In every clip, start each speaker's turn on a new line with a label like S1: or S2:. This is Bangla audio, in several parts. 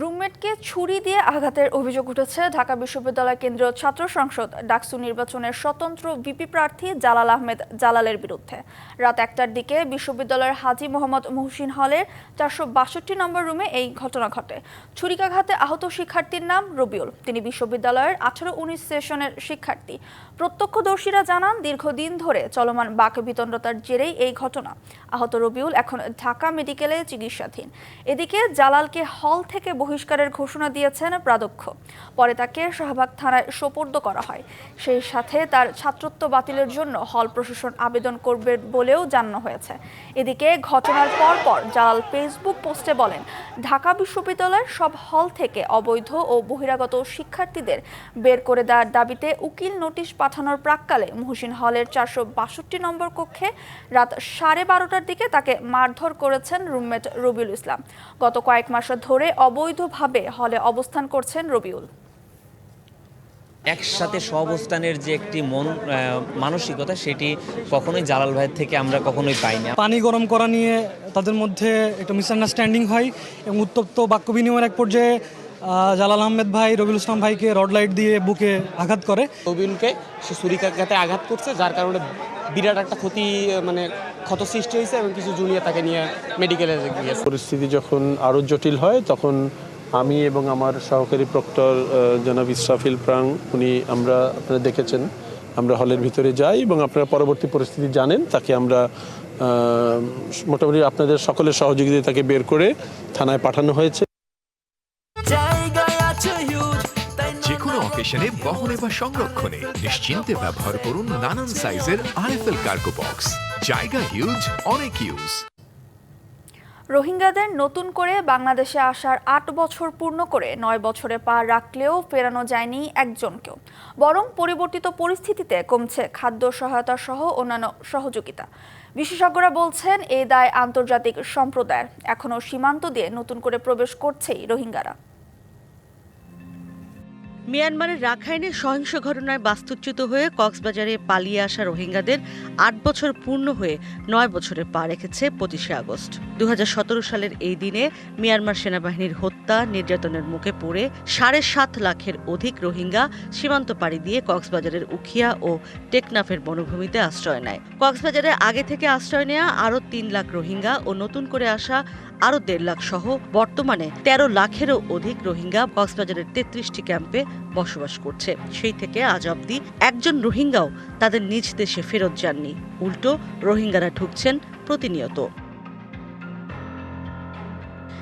S1: রুমমেটকে ছুরি দিয়ে আঘাতের অভিযোগ উঠেছে। ঢাকা বিশ্ববিদ্যালয় কেন্দ্রীয় ছাত্র সংসদ ডাকসু নির্বাচনের স্বতন্ত্র ভিপি প্রার্থী জালাল আহমেদ জালালের বিরুদ্ধে। রাত একটার দিকে বিশ্ববিদ্যালয়ের হাজী মোহাম্মদ মহসিন হলের চারশো বাষট্টি নম্বর রুমে এই ঘটনা ঘটে। ছুরিকাঘাতে আহত শিক্ষার্থীর নাম রবিউল। তিনি বিশ্ববিদ্যালয়ের আঠারো উনিশ সেশনের শিক্ষার্থী। প্রত্যক্ষদর্শীরা জানান, দীর্ঘদিন ধরে চলমান বাক বিতণ্ডতার জেরেই এই ঘটনা। আহত রবিউল এখন ঢাকা মেডিকেলে চিকিৎসাধীন। এদিকে জালালকে হল থেকে বহিষ্কারের ঘোষণা দিয়েছেন প্রাধ্যক্ষ। পরে তাকে শাহবাগ থানায় সোপর্দ করা হয়। সেই সাথে তার ছাত্রত্ব বাতিলের জন্য হল প্রশাসন আবেদন করবে বলেও জানানো হয়েছে। এদিকে ঘটনার পরপর জালাল ফেসবুক পোস্টে বলেন, ঢাকা বিশ্ববিদ্যালয়ের সব হল থেকে অবৈধ ও বহিরাগত শিক্ষার্থীদের বের করে দেওয়ার দাবিতে উকিল নোটিশ পাঠানোর প্রাক্কালে মুহসিন হলের চারশো বাষট্টি নম্বর কক্ষে রাত সাড়ে বারোটার দিকে তাকে মারধর করেছেন রুমমেট রবিউল ইসলাম। গত কয়েক মাস ধরে অবৈধভাবে হলে অবস্থান করছেন রবিউল।
S2: একসাথে সহাবস্থানের যে একটি মন মানসিকতা সেটি কখনোই জালাল ভাইয়ের থেকে আমরা কখনোই পাই না
S3: পানি গরম করা নিয়ে তাদের মধ্যে একটা মিসআন্ডারস্ট্যান্ডিং হয় এবং উত্তপ্ত বাক্য বিনিময়ের এক পর্যায়ে জালাল আহমেদ ভাই রবিউল ইসলাম ভাইকে রড লাইট দিয়ে বুকে আঘাত করে।
S4: রবিউলকে সে ছুরিকাঘাতে আঘাত করছে যার কারণে বিরাট একটা ক্ষতি মানে ক্ষত সৃষ্টি হয়েছে এবং কিছু জুনিয়র তাকে নিয়ে মেডিকেলে গিয়েছে।
S5: পরিস্থিতি যখন আরও জটিল হয় তখন আমি এবং আমার সহকারী প্রক্টর জনাব ইসরাফিল প্রাং উনি আমরা আপনারা দেখেছেন আমরা হলের ভিতরে যাই এবং আপনারা পরবর্তী পরিস্থিতি জানেন তাকে আমরা মোটামুটি আপনাদের সকলের সহযোগিতায় তাকে বের করে থানায় পাঠানো হয়েছে।
S6: কোনো বহনে বা সংরক্ষণে নিশ্চিন্তে ব্যবহার করুন নানান সাইজের আরএফএল কার্গো বক্স। জায়গা হিউজ অনেক ইউজ
S1: রোহিঙ্গাদের নতুন করে বাংলাদেশে আসার আট বছর পূর্ণ করে নয় বছরে পা রাখলেও ফেরানো যায়নি একজনকেও। বরং পরিবর্তিত পরিস্থিতিতে কমছে খাদ্য সহায়তা সহ অন্যান্য সহযোগিতা। বিশেষজ্ঞরা বলছেন এই দায় আন্তর্জাতিক সম্প্রদায়ের। এখনও সীমান্ত দিয়ে নতুন করে প্রবেশ করছেই রোহিঙ্গারা।
S7: মিয়ানমারের রাখাইনে সহিংস ঘটনায় বাস্তুচ্যুত হয়ে কক্সবাজারে পালিয়ে আসা রোহিঙ্গাদের আট বছর পূর্ণ হয়ে নয় বছরে পা রেখেছে পঁচিশে আগস্ট। দু হাজার সতেরো সালের এই দিনে মিয়ানমার সেনাবাহিনীর হত্যা, নির্যাতনের মুখে পড়ে সাড়ে সাত লাখের অধিক রোহিঙ্গা সীমান্ত পাড়ি দিয়ে কক্সবাজারের উখিয়া ও টেকনাফের বনভূমিতে আশ্রয় নেয়। কক্সবাজারে আগে থেকে আশ্রয় নেওয়া আরও তিন লাখ রোহিঙ্গা ও নতুন করে আসা আরও দেড় লাখ সহ বর্তমানে তেরো লাখেরও অধিক রোহিঙ্গা কক্সবাজারের তেত্রিশটি ক্যাম্পে বসবাস করছে। সেই থেকে আজ অবধি একজন রোহিঙ্গাও তাদের নিজ দেশে ফেরত যাননি। উল্টো রোহিঙ্গারা ঢুকছেন প্রতিনিয়ত।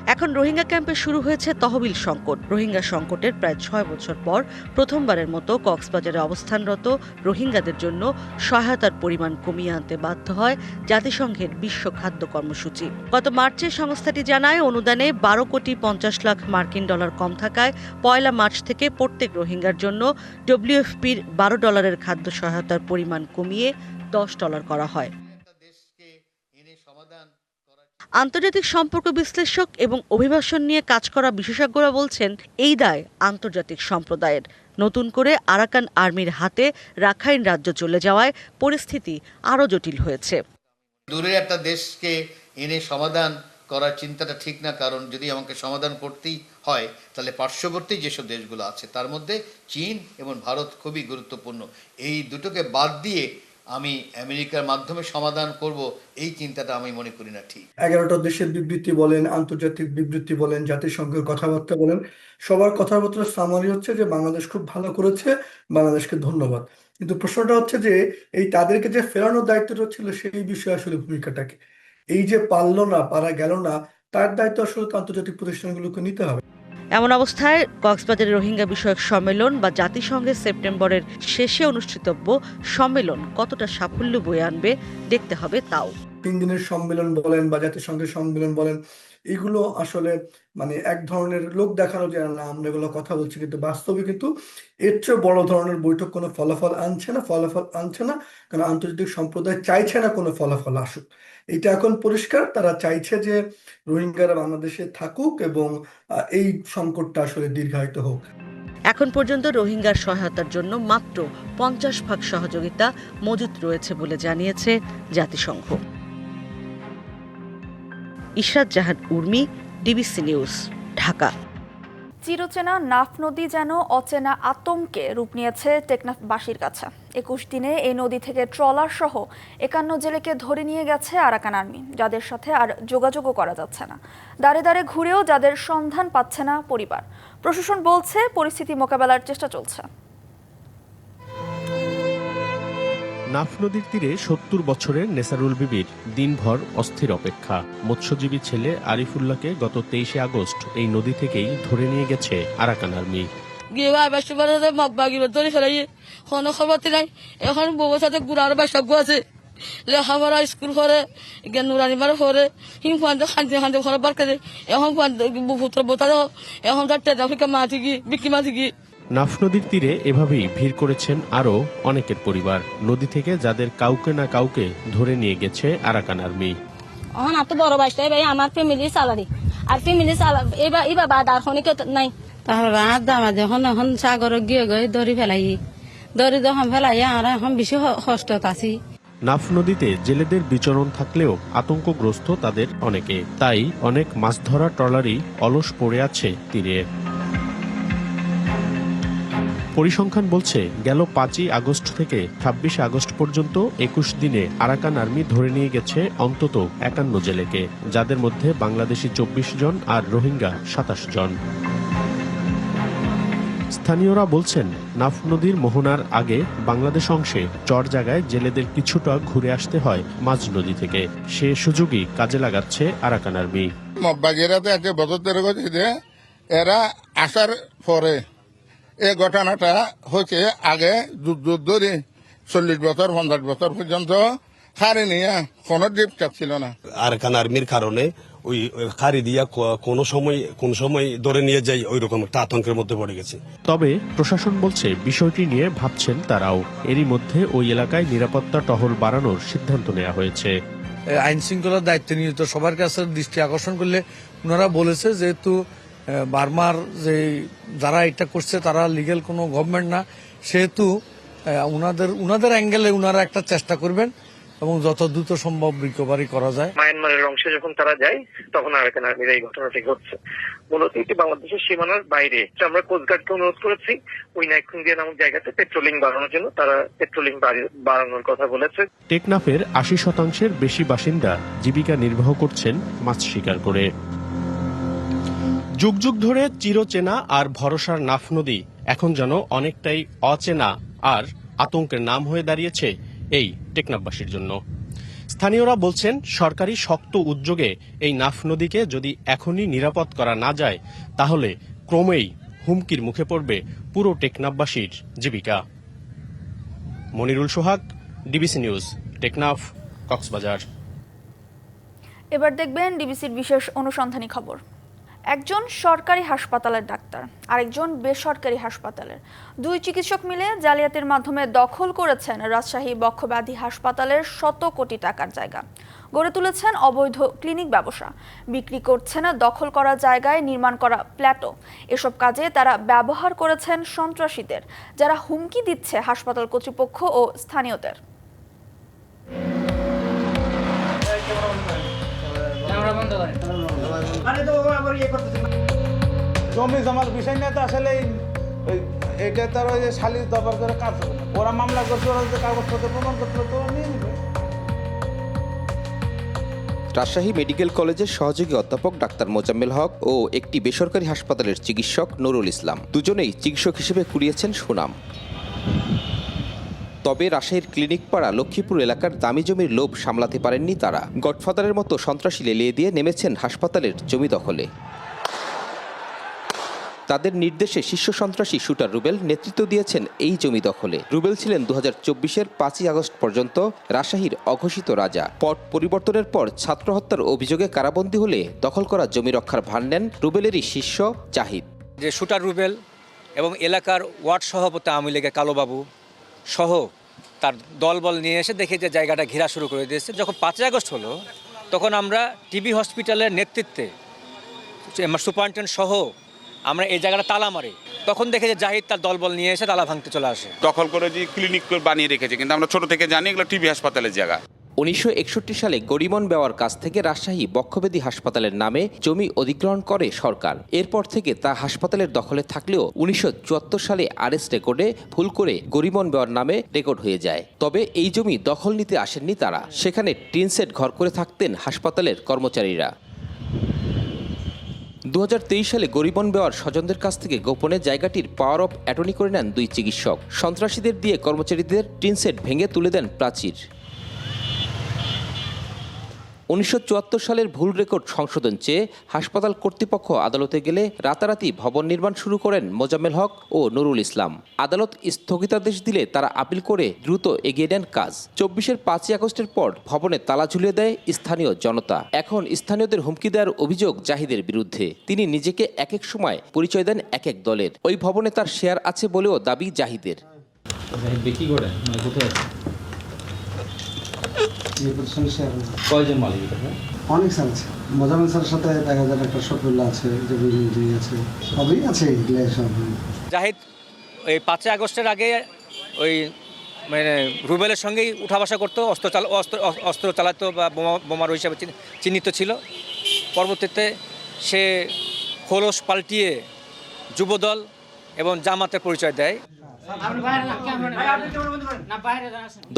S7: এখন রোহিঙ্গা ক্যাম্পে শুরু হয়েছে তহবিল সংকট। রোহিঙ্গা সংকটের প্রায় ছয় বছর পর প্রথমবারের মতো কক্সবাজারে অবস্থানরত রোহিঙ্গাদের জন্য সহায়তার পরিমাণ কমিয়ে আনতে বাধ্য হয় জাতিসংঘের বিশ্ব খাদ্য কর্মসূচি। গত মার্চে সংস্থাটি জানায়, অনুদানে বারো কোটি পঞ্চাশ লাখ মার্কিন ডলার কম থাকায় পয়লা মার্চ থেকে প্রত্যেক রোহিঙ্গার জন্য ডব্লিউএফপির বারো ডলারের খাদ্য সহায়তার পরিমাণ কমিয়ে দশ ডলার করা হয়। আন্তর্জাতিক সম্পর্ক বিশ্লেষক এবং অভিবাসন নিয়ে কাজ করা বিশেষজ্ঞরা বলছেন, এই দায় আন্তর্জাতিক সম্প্রদায়ের। নতুন করে আরাকান আর্মির হাতে রাখাইন রাজ্য চলে যাওয়ায় পরিস্থিতি আরও জটিল হয়েছে।
S8: দূরের একটা দেশকে এনে সমাধান করার চিন্তাটা ঠিক না, কারণ যদি আমাকে সমাধান করতেই হয়, তাহলে পার্শ্ববর্তী যেসব দেশগুলো আছে, তার মধ্যে চীন এবং ভারত খুবই গুরুত্বপূর্ণ। এই দুটোকে বাদ দিয়ে আমি আমেরিকার মাধ্যমে সমাধান করব, এই চিন্তাটা আমি মনে করি না ঠিক।
S9: এগারোটা দেশের বিবৃতি বলেন, আন্তর্জাতিক বিবৃতি বলেন, জাতিসংঘের কথাবার্তা বলেন, সবার কথাবার্তার সামারি হচ্ছে যে বাংলাদেশ খুব ভালো করেছে, বাংলাদেশকে ধন্যবাদ। কিন্তু প্রশ্নটা হচ্ছে যে, এই তাদেরকে যে ফেরানোর দায়িত্বটা ছিল সেই বিষয়ে আসলে ভূমিকাটাকে এই যে পারল না, পারা গেল না, তার দায়িত্ব আসলে আন্তর্জাতিক প্রতিষ্ঠানগুলোকে নিতে হবে।
S7: এমন অবস্থায় কক্সবাজারে রোহিঙ্গা বিষয়ক সম্মেলন বা জাতিসংঘের সেপ্টেম্বরের শেষে অনুষ্ঠিতব্য সম্মেলন কতটা সাফল্য বয়ে আনবে, দেখতে হবে তাও।
S9: তিন দিনের সম্মেলন বলেন বা জাতিসংঘের সম্মেলন বলেন এগুলো আসলে মানে এক ধরনের লোক দেখানো যায় না, আমরা এগুলো কথা বলছি, কিন্তু বাস্তবে কিন্তু এর চেয়ে বড় ধরনের বৈঠক কোনো ফলাফল আনছে না, ফলাফল আনছে না, কারণ আন্তর্জাতিক সম্প্রদায় চাইছে না কোনো ফলাফল আসুক। এটা এখন পরিষ্কার, তারা চাইছে যে রোহিঙ্গারা বাংলাদেশে থাকুক এবং এই সংকটটা আসলে দীর্ঘায়িত হোক।
S7: এখন পর্যন্ত রোহিঙ্গার সহায়তার জন্য মাত্র পঞ্চাশ ভাগ সহযোগিতা মজুত রয়েছে বলে জানিয়েছে জাতিসংঘ। Ishrat Jahan Urmi, DBC news, Dhaka.
S1: চিরচেনা নাফ নদী যেন অচেনা আতঙ্কে রূপ নিয়েছে টেকনাফবাসীর কাছে। একুশ দিনে এই নদী থেকে ট্রলার সহ একান্ন জেলেকে ধরে নিয়ে গেছে আরাকান আর্মি, যাদের সাথে আর যোগাযোগও করা যাচ্ছে না। দাঁড়ে দাঁড়ে ঘুরেও যাদের সন্ধান পাচ্ছে না পরিবার। প্রশাসন বলছে, পরিস্থিতি মোকাবেলার চেষ্টা চলছে।
S10: নাফ নদীর তীরে সত্তর বছরের নেসারুল বিবির দিনভর অস্থির অপেক্ষা। মৎস্যজীবী ছেলে আরিফুল্লাহকে গত তেইশে আগস্ট এই নদী থেকেই ধরে নিয়ে গেছে আরাকান আর্মি।
S11: কোনো খবর নাই। এখন বউর সাথে গুড়ার বাসা আছে। লেখাপড়া, স্কুল করে, জ্ঞান নুরানি মারে করে। হিম ফান্ডে খান্তি খান্তি ঘরে বার করে। এখন পুত্র বোতা এখন তার টেটা ফিকা মাতি গিয়ে বিক্রি মাতি গিয়ে
S10: নাফ নদীর তীরে এভাবেই ভিড় করেছেন আরও অনেকের পরিবার। নদী থেকে যাদের কাউকে না কাউকে ধরে নিয়ে গেছে আরাকান আর্মি।
S11: এখন আপনি বড় বাসটাই ভাই আমার ফ্যামিলি স্যালারি আর ফ্যামিলি স্যালারি এবার এবার বাদ আর খনিকে নাই।
S12: তাহলে আর দামা যখন এখন সাগর গিয়ে গিয়ে দড়ি ফেলাই। দড়ি যখন ফেলাই আর এখন বেশি কষ্টত আছি।
S10: নাফ নদীতে জেলেদের বিচরণ থাকলেও আতঙ্কগ্রস্ত তাদের অনেকে। তাই অনেক মাছ ধরা ট্রলারই অলস পড়ে আছে তীরে। পরিসংখ্যান বলছে, গেল পাঁচই আগস্ট থেকে ছাব্বিশে আগস্ট পর্যন্ত একুশ দিনে আরাকান আর্মি ধরে নিয়ে গেছে অন্তত একান্ন জেলেকে, যাদের মধ্যে বাংলাদেশি চব্বিশ জন আর রোহিঙ্গা সাতাশ জন। স্থানীয়রা বলছেন, নাফ নদীর মোহনার আগে বাংলাদেশ অংশে চর জায়গায় জেলেদের কিছুটা ঘুরে আসতে হয় মাঝ নদী থেকে। সে সুযোগই কাজে লাগাচ্ছে আরাকান আর্মি।
S13: এরা আসার পরে এই ঘটনাটা হচ্ছে আগে যুদ্ধ ধরে চল্লিশ বছর পঞ্চাশ বছর পর্যন্ত হারে নিয়ে কোনো ডিপ চাপ ছিল না।
S14: আরকান আর্মির কারণে ওই খারি দিয়া কোনো সময় কোন সময় ধরে নিয়ে যাই ওই রকম একটা আতঙ্কের মধ্যে পড়ে গেছে।
S10: তবে প্রশাসন বলছে বিষয়টি নিয়ে ভাবছেন তারাও। এরই মধ্যে ওই এলাকায় নিরাপত্তা টহল বাড়ানোর সিদ্ধান্ত নেওয়া হয়েছে।
S3: আইন শৃঙ্খলার দায়িত্বে নিয়োজিত সবার কাছে দৃষ্টি আকর্ষণ করলে ওনারা বলেছে যেহেতু বার্মার যে যারা এটা করছে তারা লিগেল কোনো গভর্নমেন্ট না। সেহেতু আহ, উনাদের উনাদের অ্যাঙ্গেলে উনারা একটা চেষ্টা করবেন এবং যত দ্রুত সম্ভব রিকভারি করা যায়।
S15: মায়ানমারের অংশে যখন তারা যায় তখন আরাকান আর্মির এই ঘটনাটি ঘটছে। মূলত এটি বাংলাদেশের সীমানার বাইরে। আমরা কোস্টগার্ডকে অনুরোধ করেছি। ওই নাইকুন্দিয়া নামক জায়গাতে পেট্রোলিং বাড়ানোর জন্য তারা পেট্রোলিং বাড়ানোর কথা বলেছে।
S10: টেকনাফের আশি শতাংশের বেশি বাসিন্দা জীবিকা নির্বাহ করছেন মাছ শিকার করে। যুগ যুগ ধরে চিরচেনা আর ভরসার নাফ নদী এখন যেন অনেকটাই অচেনা আর আতঙ্কের নাম হয়ে দাঁড়িয়েছে এই টেকনাফবাসীর জন্য। স্থানীয়রা বলছেন, সরকারি শক্ত উদ্যোগে এই নাফ নদীকে যদি এখনই নিরাপদ করা না যায়, তাহলে ক্রমেই হুমকির মুখে পড়বে পুরো টেকনাফবাসীর জীবিকা। Monirul Sohag, DBC news, Teknaf, Cox's Bazar.
S1: এবার দেখবেন ডিবিসির বিশেষ অনুসন্ধানী খবর। একজন সরকারি হাসপাতালের ডাক্তার, আরেকজন বেসরকারি হাসপাতালের। দুই চিকিৎসক মিলে জালিয়াতির মাধ্যমে দখল করেছেন রাজশাহী বক্ষব্যাধি হাসপাতালের শত কোটি টাকার জায়গা। গড়ে তুলেছেন অবৈধ ক্লিনিক ব্যবসা। বিক্রি করছেন দখল করা জায়গায় নির্মাণ করা প্ল্যাটো এসব কাজে তারা ব্যবহার করেছেন সন্ত্রাসীদের, যারা হুমকি দিচ্ছে হাসপাতাল কর্তৃপক্ষ ও স্থানীয়দের।
S16: জমি জমার বিষয় নিয়ে তো আসলে এটা তার ওই যে শালির দরবার করে কাজ হবে না। ওরা মামলা করছে ওরা যে কাগজপত্র প্রমাণ করতে তো নিয়ে নেবে।
S17: রাজশাহী মেডিকেল কলেজের সহযোগী অধ্যাপক ডাক্তার মোজাম্মেল হক ও একটি বেসরকারি হাসপাতালের চিকিৎসক নুরুল ইসলাম। দুজনেই চিকিৎসক হিসেবে কুড়িয়েছেন সুনাম। তবে রাজশাহীর ক্লিনিক পাড়া লক্ষ্মীপুর এলাকার দামি জমির লোভ সামলাতে পারেননি তারা। গডফাদারের মতো সন্ত্রাসী লেলিয়ে দিয়ে নেমেছেন হাসপাতালের জমি দখলে। তাদের নির্দেশে শীর্ষ সন্ত্রাসী শুটার রুবেল নেতৃত্ব দিয়েছেন এই জমি দখলে। রুবেল ছিলেন দু হাজার চব্বিশের পাঁচই আগস্ট পর্যন্ত রাজশাহীর অঘোষিত রাজা। পট পরিবর্তনের পর ছাত্র হত্যার অভিযোগে কারাবন্দী হলে দখল করা জমি রক্ষার ভার নেন রুবেলেরই শিষ্য জাহিদ।
S18: যে শুটার রুবেল এবং এলাকার ওয়ার্ড সভাপতি আওয়ামী লীগের কালোবাবু সহ তার দলবল নিয়ে এসে দেখে যে জায়গাটা ঘেরা শুরু করে দিয়েছে। যখন পাঁচই আগস্ট হলো, তখন আমরা টিবি হসপিটালের নেতৃত্বে সুপারিনটেন্ডেন্ট সহ আমরা এই জায়গাটা তালা মারি। তখন দেখে যে জাহিদ তার দলবল নিয়ে এসে তালা ভাঙতে চলে আসে।
S19: দখল করে যে ক্লিনিক বানিয়ে রেখেছে, কিন্তু আমরা ছোট থেকে জানি এগুলো টিবি হাসপাতালের জায়গা।
S17: উনিশশো একষট্টি সালে গরিমন বেওয়ার কাছ থেকে রাজশাহী বক্ষবেদী হাসপাতালের নামে জমি অধিগ্রহণ করে সরকার। এরপর থেকে তা হাসপাতালের দখলে থাকলেও উনিশশো চুয়াত্তর সালে আরএস রেকর্ডে ভুল করে গরিমন বেওয়ার নামে রেকর্ড হয়ে যায়। তবে এই জমি দখল নিতে আসেননি তারা। সেখানে টিনসেট ঘর করে থাকতেন হাসপাতালের কর্মচারীরা। দু হাজার তেইশ সালে গরিবন বেওয়ার স্বজনদের কাছ থেকে গোপনে জায়গাটির পাওয়ার অফ অ্যাটর্নি করে নেন দুই চিকিৎসক। সন্ত্রাসীদের দিয়ে কর্মচারীদের টিনসেট ভেঙে তুলে দেন প্রাচীর। উনিশশো চুয়াত্তর সালের ভুল রেকর্ড সংশোধন চেয়ে হাসপাতাল কর্তৃপক্ষ আদালতে গেলে রাতারাতি ভবন নির্মাণ শুরু করেন মোজাম্মেল হক ও নুরুল ইসলাম। আদালত স্থগিতাদেশ দিলে তারা আপিল করে দ্রুত এগিয়ে নেন কাজ। চব্বিশের পাঁচই আগস্টের পর ভবনে তালা ঝুলিয়ে দেয় স্থানীয় জনতা। এখন স্থানীয়দের হুমকি দেওয়ার অভিযোগ জাহিদের বিরুদ্ধে। তিনি নিজেকে এক এক সময় পরিচয় দেন এক এক দলের। ওই ভবনে তার শেয়ার আছে বলেও দাবি জাহিদের।
S19: কোথায় আছে কয়জন মালিক এটা?
S20: অনেক স্যার আছে। মোজামিন স্যারের সাথে দেখা যায় একটা শফিউল্লাহ আছে যে আছে সবই আছে এগুলো সব।
S18: জাহিদ ওই পাঁচই আগস্টের আগে ওই মানে রুবেলের সঙ্গেই উঠা বসা করতো অস্ত্র চাল অস্ত্র অস্ত্র চালাতো বা বোমা বোমার হিসাবে চিহ্নিত ছিল। পরবর্তীতে সে খোলস পাল্টিয়ে যুবদল এবং জামাতের পরিচয় দেয়।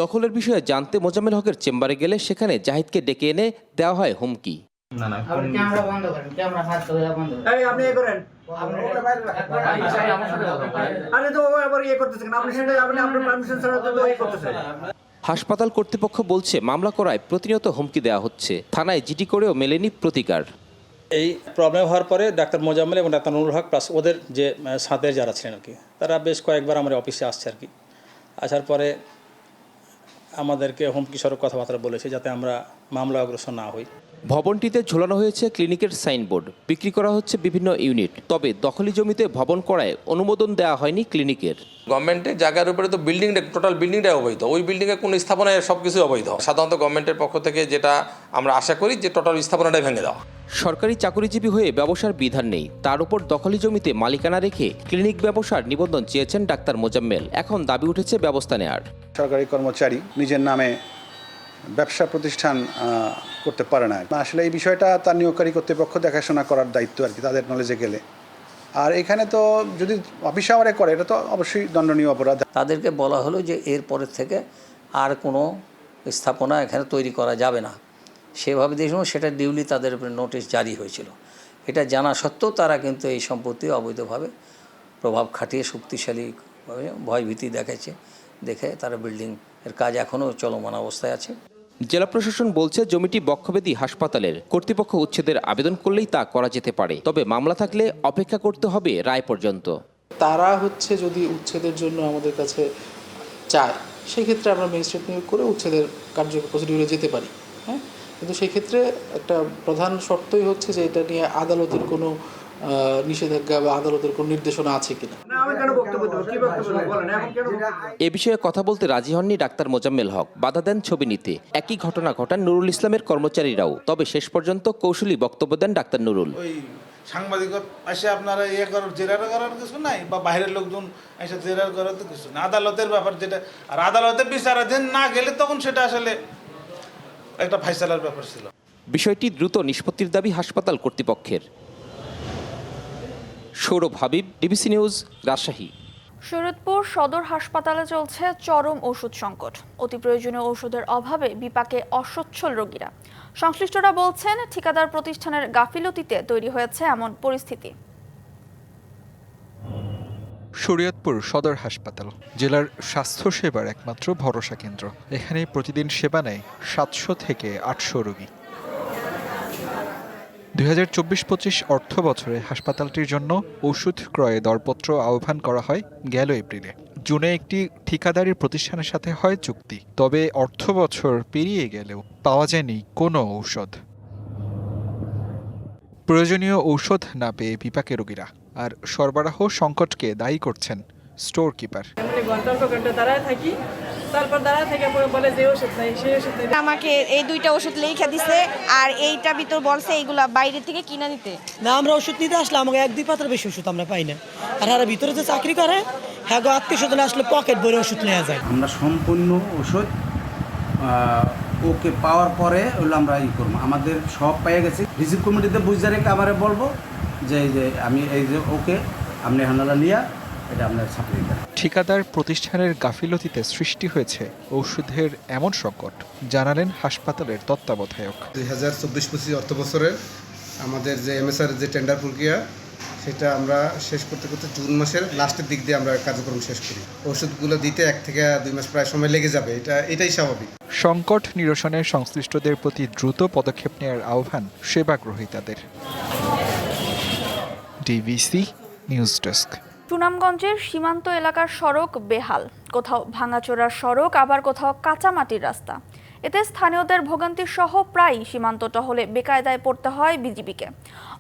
S17: দখলের বিষয়ে জানতে মোজাম্মেল হকের চেম্বারে গেলে সেখানে জাহিদকে ডেকে এনে দেওয়া হয় হুমকি।
S19: না না
S21: ক্যামেরা বন্ধ করেন ক্যামেরা হাত করে বন্ধ আপনি এ করেন। আরে তো ও আবার ইয়ে করতেছেন আপনি সেটা আপনি আপনার পারমিশন ছাড়া তো করতেছেন
S17: হাসপাতাল কর্তৃপক্ষ বলছে মামলা করায় প্রতিনিয়ত হুমকি দেওয়া হচ্ছে। থানায় জিডি করেও মেলেনি প্রতিকার।
S22: এই প্রবলেম হওয়ার পরে ডাক্তার মোজাম্মেল এবং ডাক্তার নুরুল হক প্লাস ওদের যে সাথে যারা ছিলেন আর কি তারা বেশ কয়েকবার আমার অফিসে আসছে আর কি। আসার পরে আমাদেরকে হুমকি স্বরূপ কথাবার্তা বলেছে যাতে আমরা মামলা অগ্রসর না হই।
S17: ভবনটিতে ঝোলানো হয়েছে ক্লিনিকের সাইনবোর্ড বিক্রি করা হচ্ছে বিভিন্ন ইউনিট তবে দখলি জমিতে ভবন করায় অনুমোদন দেওয়া হয়নি ক্লিনিকের
S23: গভর্নমেন্টের জায়গার উপরে তো বিল্ডিংটা টোটাল বিল্ডিংটাই অবৈধ। ওই বিল্ডিংয়ে কোনো স্থাপনায় সব কিছু অবৈধ। সাধারণত গভর্নমেন্টের পক্ষ থেকে যেটা আমরা আশা করি যে টোটাল স্থাপনাটাই ভেঙে দেওয়া।
S17: সরকারি চাকরিজীবী হয়ে ব্যবসার বিধান নেই। তার উপর দখলি জমিতে মালিকানা রেখে ক্লিনিক ব্যবসার নিবন্ধন চেয়েছেন ডাক্তার মোজাম্মেল। এখন দাবি উঠেছে ব্যবস্থা নেয়ার।
S24: সরকারি কর্মচারী নিজের নামে ব্যবসা প্রতিষ্ঠান করতে পারে না। আসলে এই বিষয়টা তার নিয়োগকারী কর্তৃপক্ষ দেখাশোনা করার দায়িত্ব আর কি তাদের নলেজে গেলে। আর এখানে তো যদি অফিস আওয়ারে করে এটা তো অবশ্যই দণ্ডনীয় অপরাধ।
S25: তাদেরকে বলা হলো যে এর পরের থেকে আর কোনো স্থাপনা এখানে তৈরি করা যাবে না। সেভাবে দেখুন সেটা ডিউলি তাদের উপরে নোটিশ জারি হয়েছিল। এটা জানা সত্ত্বেও তারা কিন্তু এই সম্পত্তি অবৈধভাবে প্রভাব খাটিয়ে শক্তিশালীভাবে ভয়ভীতি দেখাচ্ছে দেখে তারা বিল্ডিং এর কাজ এখনও চলমান অবস্থায় আছে।
S17: জেলা প্রশাসন বলছে জমিটি বক্ষবেদী হাসপাতালের কর্তৃপক্ষ উচ্ছেদের আবেদন করলেই তা করা যেতে পারে। তবে মামলা থাকলে অপেক্ষা করতে হবে রায় পর্যন্ত।
S26: তারা হচ্ছে যদি উচ্ছেদের জন্য আমাদের কাছে চায় সেক্ষেত্রে আমরা ম্যাজিস্ট্রেট নিয়োগ করে উচ্ছেদের কার্যকর প্রসিডিউরে যেতে পারি। কিন্তু সেই ক্ষেত্রে একটা প্রধান শর্তই হচ্ছে যে এটা নিয়ে আদালতের কোনো নিষেধাজ্ঞা বা আদালতের কোনো নির্দেশনা আছে কিনা।
S21: আমি বক্তব্য দেবো? কি বক্তব্য দেবো? বলেন এখন কেন
S17: এ বিষয়ে কথা বলতে রাজি হননি ডাক্তার মোজাম্মেল হক। বাধা দেন ছবি নিতে। একই ঘটনা ঘটান নুরুল ইসলামের কর্মচারীরাও। তবে শেষ পর্যন্ত কৌশলী বক্তব্য দেন ডাক্তার নুরুল।
S16: ওই সাংবাদিক এসে আপনারা ইয়ে করার জেরার করার কিছু নাই? বা বাইরের লোকজন এসে জেরার করার তো কিছু না আদালতের ব্যাপার যেটা আর আদালতে বিচারাধীন না গেলে তখন সেটা আসলে একটা ফাইসালার ব্যাপার ছিল।
S17: বিষয়টি দ্রুত নিষ্পত্তির দাবি হাসপাতাল কর্তৃপক্ষের। Sourav Habib DBC news Rajshahi.
S1: Saratpur সদর হাসপাতালে চলছে চরম ওষুধ সংকট। অতি প্রয়োজনীয় ওষুধের অভাবে বিপাকে অসচ্ছল রোগীরা। সংশ্লিষ্টরা বলছেন ঠিকাদার প্রতিষ্ঠানের গাফিলতিতে তৈরি হয়েছে এমন পরিস্থিতি।
S27: শরীয়তপুর সদর হাসপাতাল, জেলার স্বাস্থ্যসেবার একমাত্র ভরসা কেন্দ্র। এখানে প্রতিদিন সেবা নেয় সাতশো থেকে আটশো রোগী। দুই হাজার চব্বিশ পঁচিশ অর্থ বছরে হাসপাতালটির জন্য ওষুধ ক্রয়ে দরপত্র আহ্বান করা হয় গেল এপ্রিলে। জুনে একটি ঠিকাদারি প্রতিষ্ঠানের সাথে হয় চুক্তি, তবে অর্থ বছর পেরিয়ে গেলেও পাওয়া যায়নি কোনো ঔষধ। প্রয়োজনীয় ঔষধ না পেয়ে বিপাকে রোগীরা। আর সরবরাহ সংকটকে দায়ী করছেন স্টোর কিপার।
S28: ঘণ্টার পর ঘণ্টা দাঁড়ায় থাকি তারপর দাঁড়ায় থেকে বলে যে ওষুধ নাই সেই ওষুধ নাই।
S29: আমাকে এই দুইটা ওষুধ লেখা দিছে আর এইটা ভিতর বলছে এইগুলা বাইরে থেকে কিনা নিতে।
S30: না আমরা ওষুধ নিতে আসলে আমাকে এক দুই পাতার বেশি ওষুধ আমরা পাই না। আর এরা ভিতরে যে চাকরি করে হ্যাঁ গো আত্মীয় স্বজন আসলে পকেট ভরে ওষুধ নেওয়া যায়।
S31: আমরা সম্পূর্ণ ওষুধ আহ,
S32: ওকে পাওয়ার পরে হলো আমরা ই করব। আমাদের সব পেয়ে গেছে। রিসিভ কমিটিতে বুঝতে রেখে আবার বলব যে এই যে আমি এই যে ওকে আপনি হানালা নিয়ে এটা আপনার সাপ্লাই দেন
S27: ঠিকাদার প্রতিষ্ঠানের গাফিলতিতে সৃষ্টি হয়েছে ঔষধের এমন সংকট জানালেন হাসপাতালের তত্ত্বাবধায়ক।
S33: দুই হাজার চব্বিশ পঁচিশ অর্থ বছরে আমাদের যে এমএসআর যে টেন্ডার প্রক্রিয়া সেটা আমরা শেষ করতে করতে জুন মাসের লাস্টের দিক দিয়ে আমরা কার্যক্রম শেষ করি। ওষুধগুলো দিতে এক থেকে দুই মাস প্রায় সময় লেগে যাবে এটা এটাই স্বাভাবিক।
S27: সংকট নিরসনে সংশ্লিষ্টদের প্রতি দ্রুত পদক্ষেপ নেওয়ার আহ্বান সেবাগ্রহীতাদের। ডিভিসি নিউজ ডেস্ক
S1: সুনামগঞ্জের সীমান্ত এলাকার সড়ক বেহাল। কোথাও ভাঙাচোরার সড়ক, আবার কোথাও কাঁচা মাটির রাস্তা। এতে স্থানীয়দের ভোগান্তি সহ প্রায়ই সীমান্ত টহলে বেকায়দায় পড়তে হয় বিজিবিকে।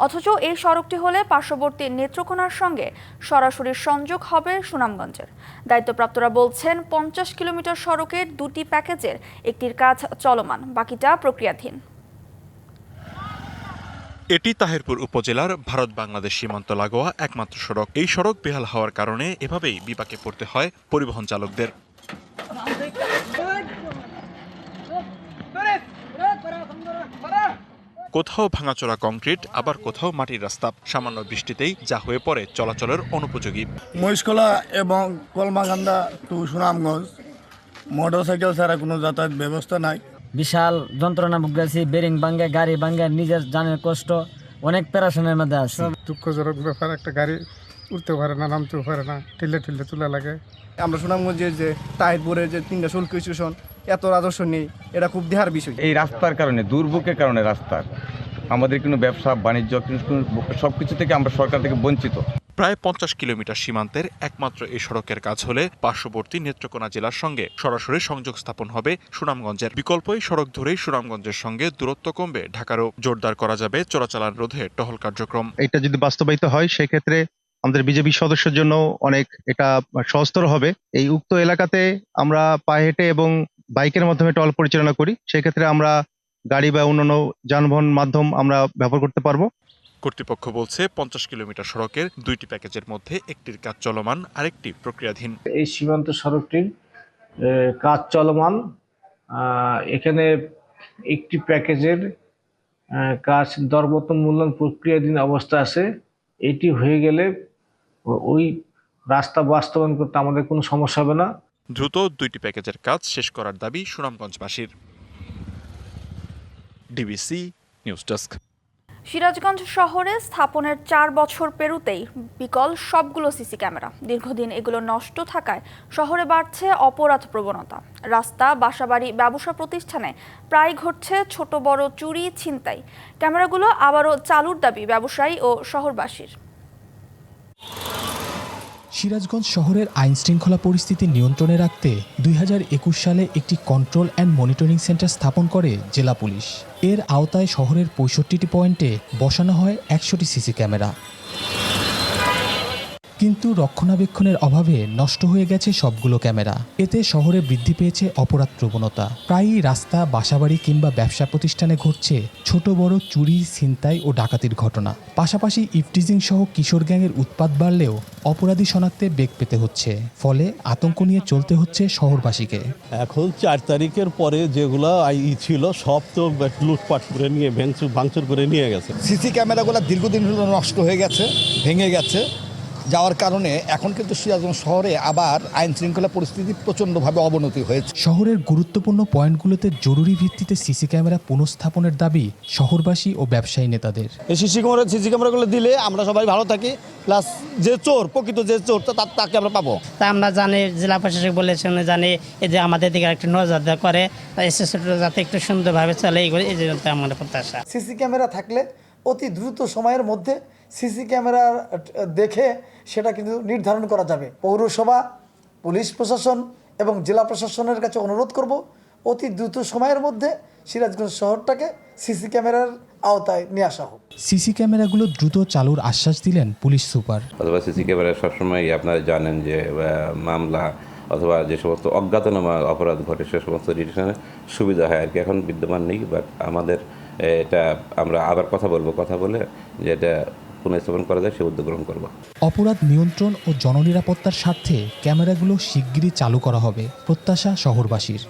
S1: অথচ এই সড়কটি হলে পার্শ্ববর্তী নেত্রকোনার সঙ্গে সরাসরি সংযোগ হবে সুনামগঞ্জের। দায়িত্বপ্রাপ্তরা বলছেন, পঞ্চাশ কিলোমিটার সড়কের দুটি প্যাকেজের একটির কাজ চলমান, বাকিটা প্রক্রিয়াধীন।
S34: এটি তাহেরপুর উপজেলার ভারত বাংলাদেশ সীমান্ত লাগোয়া একমাত্র সড়ক। এই সড়ক বেহাল হওয়ার কারণে এভাবেই বিপাকে পড়তে হয় পরিবহন চালকদের। কোথাও ভাঙাচোরা কংক্রিট, আবার কোথাও মাটির রাস্তা। সামান্য বৃষ্টিতেই যা হয়ে পড়ে চলাচলের অনুপযোগী।
S35: মহিষকলা এবং কলমাকান্দা টু সুনামগঞ্জ। মোটরসাইকেল ছাড়া কোনো যাতায়াত ব্যবস্থা নাই।
S21: বিশাল যন্ত্রণা ভুগতেছি বেরিং ভাঙ্গে গাড়ি ভাঙ্গে নিজের জানের কষ্ট অনেক প্যারাশনের মধ্যে আছে।
S35: দুঃখজনক ব্যাপার একটা গাড়ি উঠতে পারে না নামতেও পারে না ঠেলে ঠেলে তুলে লাগে। আমরা সুনামগঞ্জের যে তাহিরপুরের যে তিনটা শুল্ক স্টেশন এত রাজস্ব নেই এটা খুব দেহার বিষয়।
S36: এই রাস্তার কারণে দুর্ভোগের কারণে রাস্তার। আমাদের কোনো ব্যবসা বাণিজ্য সব কিছু থেকে আমরা সরকার থেকে বঞ্চিত।
S34: প্রায় পঞ্চাশ কিলোমিটার সীমান্তের একমাত্র এই সড়কের কাজ হলে পার্শ্ববর্তী নেত্রকোনা জেলার সঙ্গে সরাসরি সংযোগ স্থাপন হবে সুনামগঞ্জের। বিকল্প এই সড়ক ধরেই সুনামগঞ্জের সঙ্গে দূরত্ব কমবে, ঢাকারও জোরদার করা যাবে চোরাচালান রোধে টহল কার্যক্রম।
S37: এটা যদি বাস্তবায়িত হয়, সেক্ষেত্রে আমাদের বিজেপি সদস্যের জন্য অনেক এটা সহজতর হবে। এই উক্ত এলাকাতে আমরা পায়ে হেঁটে এবং বাইকের মাধ্যমে টল পরিচালনা করি, সেক্ষেত্রে আমরা গাড়ি বা অন্যান্য যানবাহন মাধ্যম আমরা ব্যবহার করতে পারব।
S34: কর্তৃপক্ষ বলছে পঞ্চাশ কিলোমিটার সড়কের দুইটি প্যাকেজের মধ্যে একটির কাজ চলমান আরেকটি প্রক্রিয়াধীন।
S38: এই সীমান্ত সড়কটির কাজ চলমান। এখানে একটি প্যাকেজের কাজ দরমত মূল্যায়ন প্রক্রিয়াধীন অবস্থা আছে। এটি হয়ে গেলে ওই রাস্তা বাস্তবায়ন করতে আমাদের কোনো সমস্যা হবে না।
S34: দ্রুত দুইটি প্যাকেজের কাজ শেষ করার দাবি সুনামগঞ্জবাসীর। DBC news desk.
S1: সিরাজগঞ্জ শহরে স্থাপনের চার বছর পেরুতেই বিকল সবগুলো সিসি ক্যামেরা। দীর্ঘদিন এগুলো নষ্ট থাকায় শহরে বাড়ছে অপরাধ প্রবণতা। রাস্তা, বাসাবাড়ি, ব্যবসা প্রতিষ্ঠানে প্রায় ঘটছে ছোট বড় চুরি, ছিনতাই। ক্যামেরাগুলো আবারও চালুর দাবি ব্যবসায়ী ও শহরবাসীর।
S39: সিরাজগঞ্জ শহরের আইন শৃঙ্খলা পরিস্থিতি নিয়ন্ত্রণে রাখতে দুই হাজার একুশ সালে একটি কন্ট্রোল অ্যান্ড মনিটরিং সেন্টার স্থাপন করে জেলা পুলিশ। এর আওতায় শহরের পঁয়ষট্টিটি পয়েন্টে বসানো হয় একশোটি সিসি ক্যামেরা। কিন্তু রক্ষণাবেক্ষণের অভাবে নষ্ট হয়ে গেছে সবগুলো ক্যামেরা। এতে শহরে বৃদ্ধি পেয়েছে অপরাধ প্রবণতা। প্রায়ই রাস্তা বাসাবাড়ি কিংবা ব্যবসা প্রতিষ্ঠানে ঘটছে ছোট বড় চুরি ছিনতাই ও ডাকাতির ঘটনা। পাশাপাশি ইফটিজিং সহ কিশোর গ্যাংয়ের উৎপাত বাড়লেও অপরাধী শনাক্তে বেগ পেতে হচ্ছে। ফলে আতঙ্ক নিয়ে চলতে হচ্ছে শহরবাসীকে।
S40: এখন চার তারিখের পরে যেগুলো ই ছিল সব তো লুটপাট করে নিয়ে ভাঙচুর করে নিয়ে গেছে।
S41: সিসি ক্যামেরাগুলো দীর্ঘদিন হলো নষ্ট হয়ে গেছে ভেঙে গেছে। যাওয়ার কারণে এখন কিন্তু সিরাজগঞ্জ শহরে আবার আইন শৃঙ্খলা পরিস্থিতি প্রচণ্ডভাবে অবনতি হয়েছে।
S39: শহরের গুরুত্বপূর্ণ পয়েন্টগুলোতে জরুরি ভিত্তিতে সিসি ক্যামেরা পুনঃস্থাপনের দাবি শহরবাসী ও ব্যবসায়ী নেতাদের।
S41: এই সিসি ক্যামেরা সিসি ক্যামেরাগুলো দিলে আমরা সবাই ভালো থাকি প্লাস যে চোর প্রকৃত যে চোর তো তার তাকে আমরা পাবো।
S21: তা আমরা জানি জেলা প্রশাসক বলেছেন জানি এই যে আমাদের দিকে একটু নজর দেওয়া করে এসএসটা যাতে একটু সুন্দরভাবে চলে এইগুলো এই জন্য আমাদের প্রত্যাশা।
S31: সিসি ক্যামেরা থাকলে অতি দ্রুত সময়ের মধ্যে সিসি ক্যামেরা দেখে সেটা কিন্তু নির্ধারণ করা যাবে। পৌরসভা পুলিশ প্রশাসন এবং জেলা প্রশাসনের কাছে অনুরোধ করব অতি দ্রুত সময়ের মধ্যে সিরাজগঞ্জ শহরটাকে সিসি ক্যামেরার আওতায় নিয়ে আসা হোক।
S39: সিসি ক্যামেরাগুলো দ্রুত চালুর আশ্বাস দিলেন পুলিশ সুপার।
S42: অথবা সিসি ক্যামেরা সবসময় আপনারা জানেন যে মামলা অথবা যে সমস্ত অজ্ঞাতনামা অপরাধ ঘটে সে সমস্ত ডিটেকশনের সুবিধা হয় আর কি। এখন বিদ্যমান নেই বাট আমাদের এটা আমরা আবার কথা বলব। কথা বলে যে এটা পুনঃস্থাপন করা যায় সে উদ্যোগ গ্রহণ করব।
S39: অপরাধ নিয়ন্ত্রণ ও জননিরাপত্তার স্বার্থে ক্যামেরাগুলো শিগগিরই চালু করা হবে প্রত্যাশা শহরবাসীর।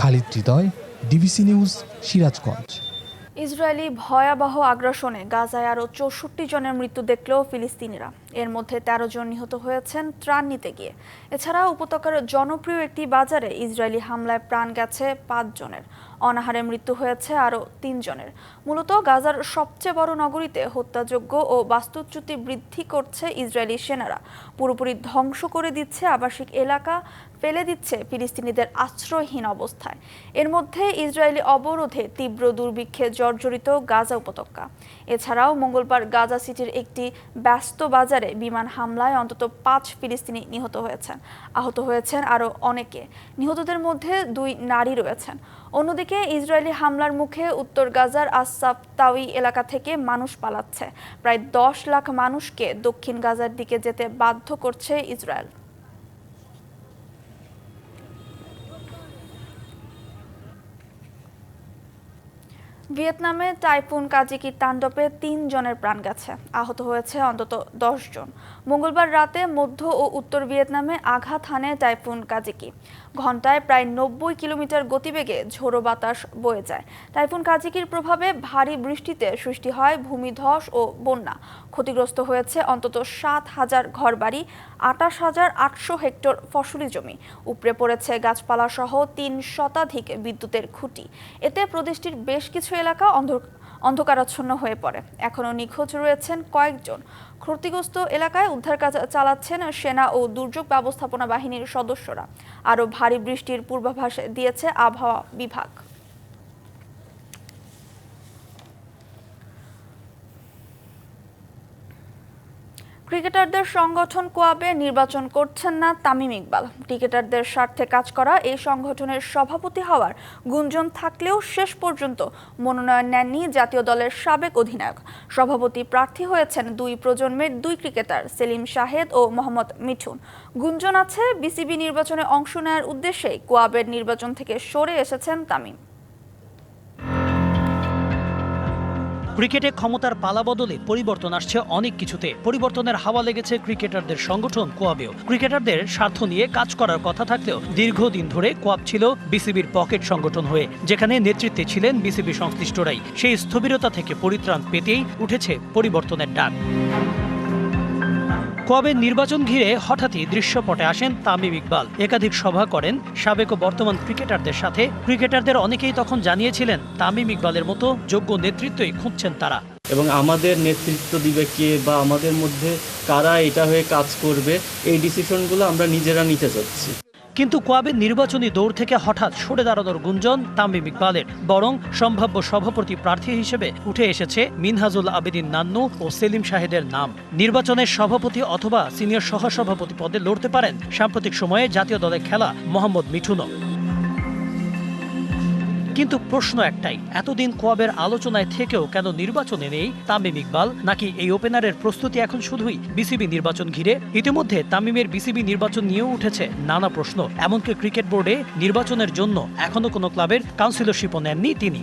S39: Khalid Hridoy DBC news Sirajganj.
S1: Israeli ভয়াবহ আগ্রাসনে গাজায় আরও চৌষট্টি জনের মৃত্যু দেখল ফিলিস্তিনিরা। এর মধ্যে ১৩ জন নিহত হয়েছেন ত্রাণ নিতে গিয়ে। এছাড়া উপত্যকার জনপ্রিয় একটি বাজারে ইসরায়েলি হামলায় প্রাণ গেছে পাঁচ জনের। অনাহারে মৃত্যু হয়েছে আরও তিনজনের মূলত গাজার সবচেয়ে বড় নগরীতে হত্যাযোগ্য ও বাস্তুচ্যুতি বৃদ্ধি করছে ইসরায়েলি সেনারা। পুরোপুরি ধ্বংস করে দিচ্ছে আবাসিক এলাকা, ফেলে দিচ্ছে ফিলিস্তিনিদের আশ্রয়হীন অবস্থায়। এর মধ্যে ইসরায়েলি অবরোধে তীব্র দুর্ভিক্ষে জর্জরিত গাজা উপত্যকা। এছাড়াও মঙ্গলবার গাজা সিটির একটি ব্যস্ত বাজারে বিমান হামলায় অন্তত পাঁচ ফিলিস্তিনি নিহত হয়েছেন, আহত হয়েছেন আরও অনেকে। নিহতদের মধ্যে দুই নারী রয়েছেন। অন্যদিকে ইসরায়েলি হামলার মুখে উত্তর গাজার আসাফ তাউই এলাকা থেকে মানুষ পালাচ্ছে। প্রায় দশ লাখ মানুষকে দক্ষিণ গাজার দিকে যেতে বাধ্য করছে ইসরায়েল। ভিয়েতনামে টাইফুন, কাজিকি তাণ্ডবে তিন জনের প্রাণ গেছে। আহত হয়েছে অন্তত দশ জন। মঙ্গলবার রাতে মধ্য ও উত্তর ভিয়েতনামে আঘাত হানে টাইফুন, কাজিকি। ঘন্টায় প্রায় নব্বই কিলোমিটার গতিবেগে ঝোড়ো বাতাস বয়ে যায়। টাইফুন, কাজিকির প্রভাবে ভারী বৃষ্টিতে সৃষ্টি হয় ভূমিধস ও বন্যা। ক্ষতিগ্রস্ত হয়েছে অন্তত সাত হাজার ঘরবাড়ি, আটাশ হাজার আটশো হেক্টর ফসলি জমি। উপড়ে পড়েছে গাছপালা সহ তিন শতাধিক বিদ্যুতের খুঁটি। এতে প্রদেশটির বেশ কিছু এলাকা অন্ধ অন্ধকারাচ্ছন্ন হয়ে পড়ে। এখনও নিখোঁজ রয়েছেন কয়েকজন। ক্ষতিগ্রস্ত এলাকায় উদ্ধার কাজ চালাচ্ছেন সেনা ও দুর্যোগ ব্যবস্থাপনা বাহিনীর সদস্যরা। আরও ভারী বৃষ্টির পূর্বাভাস দিয়েছে আবহাওয়া বিভাগ। ক্রিকেটারদের সংগঠন কোয়াবে নির্বাচন করছেন না তামিম ইকবাল। ক্রিকেটারদের স্বার্থে কাজ করা এই সংগঠনের সভাপতি হওয়ার গুঞ্জন থাকলেও শেষ পর্যন্ত মনোনয়ন নেননি জাতীয় দলের সাবেক অধিনায়ক। সভাপতি প্রার্থী হয়েছেন দুই প্রজন্মের দুই ক্রিকেটার, সেলিম শাহেদ ও মোহাম্মদ মিঠুন। গুঞ্জন আছে, বিসিবি নির্বাচনে অংশ নেওয়ার উদ্দেশ্যে কোয়াবের নির্বাচন থেকে সরে এসেছেন তামিম।
S43: ক্রিকেটে ক্ষমতার পালা বদলে পরিবর্তন আসছে অনেক কিছুতে। পরিবর্তনের হাওয়া লেগেছে ক্রিকেটারদের সংগঠন কোয়াবেও। ক্রিকেটারদের স্বার্থ নিয়ে কাজ করার কথা থাকলেও দীর্ঘদিন ধরে কোয়াব ছিল বিসিবির পকেট সংগঠন হয়ে, যেখানে নেতৃত্বে ছিলেন বিসিবি সংশ্লিষ্টরাই। সেই স্থবিরতা থেকে পরিত্রাণ পেতেই উঠেছে পরিবর্তনের ডাক। কোয়াবের নির্বাচন ঘিরে হঠাৎই দৃশ্যপটে আসেন তামিম ইকবাল। একাধিক সভা করেন সাবেক ও বর্তমান ক্রিকেটারদের সাথে। ক্রিকেটারদের অনেকেই তখন জানিয়েছিলেন, তামিম ইকবালের মতো যোগ্য নেতৃত্বই খুঁজছেন তারা।
S44: এবং আমাদের নেতৃত্ব দিবে কে বা আমাদের মধ্যে কারা এটা হয়ে কাজ করবে, এই ডিসিশনগুলো আমরা নিজেরা নিতে চাচ্ছি
S43: কিন্তু কোয়াবের নির্বাচনী দৌড় থেকে হঠাৎ সরে দাঁড়ানোর গুঞ্জন তামিম ইকবালের। বরং সম্ভাব্য সভাপতি প্রার্থী হিসেবে উঠে এসেছে মিনহাজুল আবেদিন নান্নু ও সেলিম শাহেদের নাম। নির্বাচনের সভাপতি অথবা সিনিয়র সহসভাপতি পদে লড়তে পারেন সাম্প্রতিক সময়ে জাতীয় দলে খেলা মোহাম্মদ মিঠুনও। কিন্তু প্রশ্ন একটাই, এতদিন কোয়াবের আলোচনায় থেকেও কেন নির্বাচনে নেই তামিম ইকবাল? নাকি এই ওপেনারের প্রস্তুতি এখন শুধুই বিসিবি নির্বাচন ঘিরে? ইতিমধ্যে তামিমের বিসিবি নির্বাচন নিয়েও উঠেছে নানা প্রশ্ন, এমনকি ক্রিকেট বোর্ডে নির্বাচনের জন্য এখনও কোনো ক্লাবের কাউন্সিলরশিপও নেননি তিনি।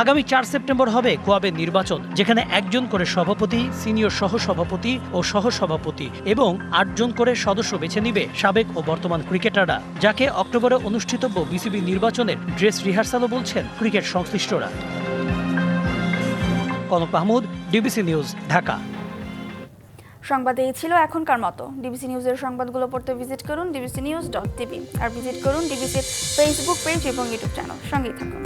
S43: আগামী চার সেপ্টেম্বর হবে কোয়াবের নির্বাচন, যেখানে একজন করে সভাপতি, সিনিয়র সহসভাপতি ও সহসভাপতি এবং আটজন করে সদস্য বেছে নিবে সাবেক ও বর্তমান ক্রিকেটাররা, যাকে অক্টোবরে অনুষ্ঠিতব্য বিসিবি নির্বাচনের ড্রেস রিহার্সালও বলছেন ক্রিকেট সংশ্লিষ্টরা। Konok Mahmud, DBC news, Dhaka.
S1: সংবাদ এই ছিল এখনকার মতো। ডিবিসি নিউজের সংবাদগুলো পড়তে ভিজিট করুন ডিবিসি নিউজ ডট টিভি। আর ভিজিট করুন ডিবিসির ফেসবুক পেজ এবং ইউটিউব চ্যানেল সঙ্গেই থাকুন।